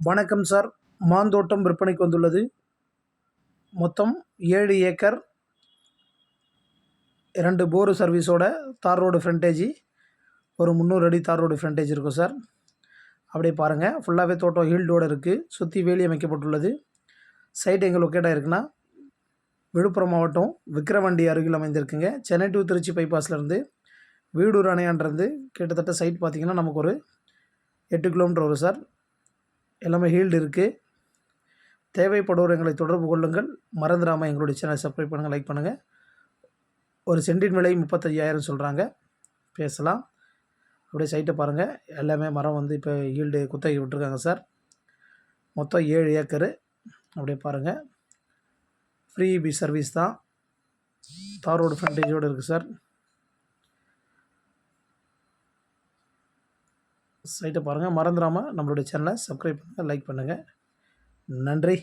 வணக்கம் சார். மாந்தோட்டம் விற்பனைக்கு வந்துள்ளது. மொத்தம் ஏழு ஏக்கர் இரண்டு போரு சர்வீஸோட தார் ரோடு ஃப்ரண்டேஜி ஒரு முந்நூறு அடி தார் ரோடு ஃப்ரண்டேஜ் இருக்கும் சார். அப்படியே பாருங்கள் ஃபுல்லாகவே தோட்டம் ஹீல்டோடு இருக்குது சுற்றி வேலி அமைக்கப்பட்டுள்ளது. சைட் எங்கே லொக்கேட் ஆகிருக்குன்னா விழுப்புரம் மாவட்டம் விக்ரவண்டி அருகில் அமைந்திருக்குங்க. சென்னை டு திருச்சி பைபாஸ்லேருந்து வீடூர் அணையான்றது கிட்டத்தட்ட சைட் பார்த்திங்கன்னா நமக்கு ஒரு எட்டு கிலோமீட்டர் வரும் சார். எல்லாமே ஹீல்டு இருக்குது தேவைப்படுவோர் எங்களை தொடர்பு கொள்ளுங்கள். மறந்துடாமல் எங்களுடைய சேனலை சப்ஸ்கிரைப் பண்ணுங்கள் லைக் பண்ணுங்கள் ஒரு சென்டின் விலை முப்பத்தையாயிரம் சொல்கிறாங்க பேசலாம். அப்படியே சைட்டை பாருங்கள் எல்லாமே மரம் வந்து இப்போ ஈல்டு குத்தகை விட்டுருக்காங்க சார். மொத்தம் ஏழு ஏக்கரு. அப்படியே பாருங்கள் ஃப்ரீ பி சர்வீஸ் தான். தார் ரோடு ஃப்ரண்டேஜோடு இருக்குது சார். சைட்டை பாருங்கள் மறந்துடாமல் நம்மளுடைய சேனலை சப்ஸ்கிரைப் பண்ணுங்கள் லைக் பண்ணுங்கள் நன்றி.